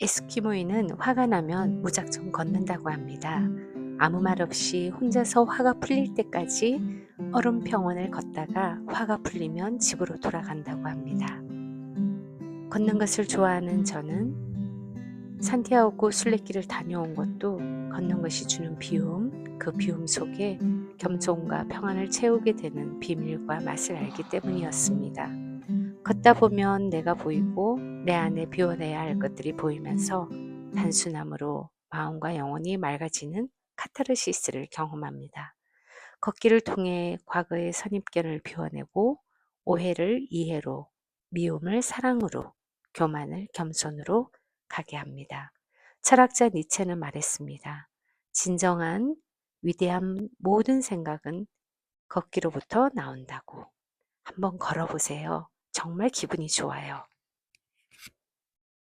에스키모인은 화가 나면 무작정 걷는다고 합니다. 아무 말 없이 혼자서 화가 풀릴 때까지 얼음 평원을 걷다가 화가 풀리면 집으로 돌아간다고 합니다. 걷는 것을 좋아하는 저는 산티아고 순례길을 다녀온 것도 걷는 것이 주는 비움, 그 비움 속에 겸손과 평안을 채우게 되는 비밀과 맛을 알기 때문이었습니다. 걷다 보면 내가 보이고 내 안에 비워내야 할 것들이 보이면서 단순함으로 마음과 영혼이 맑아지는 카타르시스를 경험합니다. 걷기를 통해 과거의 선입견을 비워내고 오해를 이해로, 미움을 사랑으로, 교만을 겸손으로 가게 합니다. 철학자 니체는 말했습니다. 진정한 위대한 모든 생각은 걷기로부터 나온다고. 한번 걸어보세요. 정말 기분이 좋아요.